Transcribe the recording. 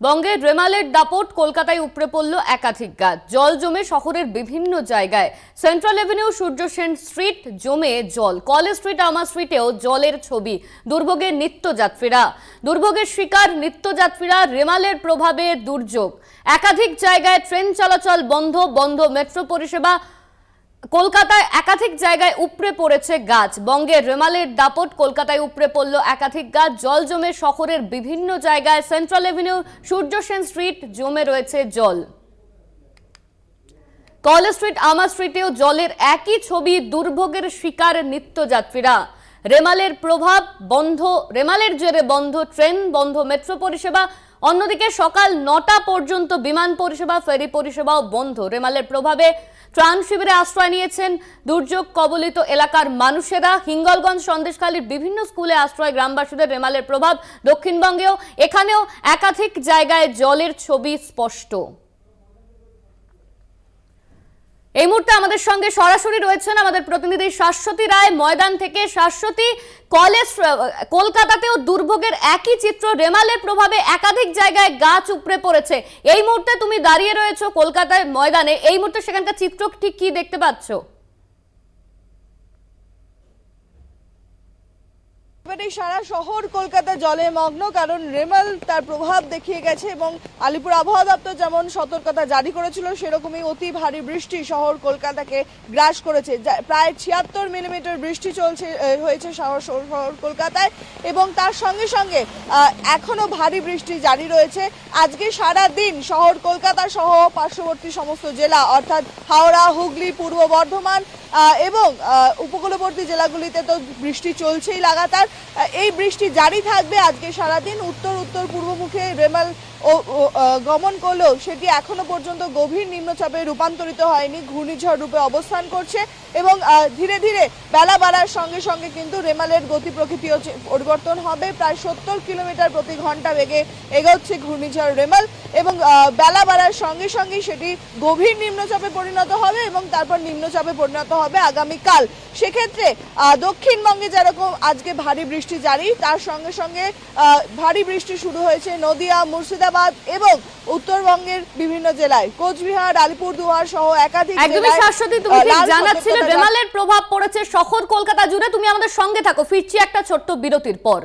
বঙ্গের রেমালের দাপট কলকাতায় উপড়ে পড়ল একাধিক গাছ। জল জমে শহরের বিভিন্ন জায়গায় central avenue Surya Sen street জমে জল। কলেজ স্ট্রিট আমার স্ট্রিটেও জলের ছবি। দুর্ভোগের নিত্যযাত্রীরা। দুর্ভোগের শিকার নিত্যযাত্রীরা রেমালের প্রভাবে দুর্যোগ। একাধিক জায়গায় ট্রেন চলাচল বন্ধ বন্ধ মেট্রো পরিষেবা কলকাতায় একাধিক জায়গায় উপড়ে পড়েছে গাছ। বঙ্গের রেমালের দাপট কলকাতায় উপড়ে পড়ল একাধিক গাছ। জল জমে শহরের বিভিন্ন জায়গায় central avenue Surya Sen street জমে রয়েছে জল। কলেজ স্ট্রিট আমার স্ট্রিটেও জলের একই ছবি দুর্ভোগের শিকার নিত্যযাত্রীরা। রেমালের প্রভাব বন্ধ, রেমালের জেরে বন্ধ ট্রেন, বন্ধ মেট্রো পরিষেবা। অন্যদিকে সকাল নটা পর্যন্ত বিমান পরিষেবা, ফেরি পরিষেবাও বন্ধ। রেমালের প্রভাবে ত্রাণ শিবিরে আশ্রয় নিয়েছেন দুর্যোগ কবলিত এলাকার মানুষেরা। হিঙ্গলগঞ্জ সন্দেশখালীর বিভিন্ন স্কুলে আশ্রয় গ্রামবাসীদের রেমালের প্রভাব দক্ষিণবঙ্গেও। এখানেও একাধিক জায়গায় জলের ছবি স্পষ্ট। এই মুহূর্তে আমাদের সঙ্গে সরাসরি রয়েছেন আমাদের প্রতিনিধি শাশ্বতী রায়, ময়দান থেকে। শাশ্বতী, কলেজ কলকাতাতেও দুর্ভোগের একই চিত্র, রেমালের প্রভাবে একাধিক জায়গায় গাছ উপড়ে পড়েছে। এই মুহূর্তে তুমি দাঁড়িয়ে রয়েছো কলকাতায় ময়দানে। এই মুহূর্তে সেখানকার চিত্র ঠিক কি দেখতে পাচ্ছো? এবারে সারা শহর কলকাতা জলে মগ্ন কারণ রেমাল তার প্রভাব দেখিয়ে গেছে এবং আলিপুর আবহাওয়া দপ্তর যেমন সতর্কতা জারি করেছিল সেরকমই অতি ভারী বৃষ্টি শহর কলকাতাকে গ্রাস করেছে। প্রায় ছিয়াত্তর মিলিমিটার বৃষ্টি চলছে হয়েছে শহর শহর কলকাতায় এবং তার সঙ্গে সঙ্গে আহ, এখনও ভারী বৃষ্টি জারি রয়েছে। আজকে সারা দিন শহর কলকাতা সহ পার্শ্ববর্তী সমস্ত জেলা অর্থাৎ হাওড়া হুগলি পূর্ব বর্ধমান এবং উপকূলবর্তী জেলাগুলিতে তো বৃষ্টি চলছেই লাগাতার। এই বৃষ্টি জারি থাকবে আজকে সারাদিন উত্তর উত্তর পূর্বমুখে রেমাল গমন করলেও সেটি এখনও পর্যন্ত গভীর নিম্নচাপে রূপান্তরিত হয়নি, ঘূর্ণিঝড় রূপে অবস্থান করছে এবং ধীরে ধীরে বেলা বাড়ার সঙ্গে সঙ্গে কিন্তু রেমালের গতি প্রকৃতিও পরিবর্তন হবে। প্রায় সত্তর কিলোমিটার প্রতি ঘণ্টা বেগে এগোচ্ছে ঘূর্ণিঝড় রেমাল এবং বেলা বাড়ার সঙ্গে সঙ্গে সেটি গভীর নিম্নচাপে পরিণত হবে এবং তারপর নিম্নচাপে পরিণত হবে আগামীকাল। সেক্ষেত্রে দক্ষিণবঙ্গে যেরকম আজকে ভারী বৃষ্টি জারি, তার সঙ্গে সঙ্গে ভারী বৃষ্টি শুরু হয়েছে নদিয়া মুর্শিদাবাদ এবং উত্তরবঙ্গের বিভিন্ন জেলায় কোচবিহার আলিপুরদুয়ার সহ একাধিক একদমই শাশ্বতী তুমি ঠিক জানাচ্ছিলে রেমালের প্রভাব পড়েছে শহর কলকাতা জুড়ে তুমি আমাদের সঙ্গে থাকো ফিরছি একটা ছোট্ট বিরতির পর।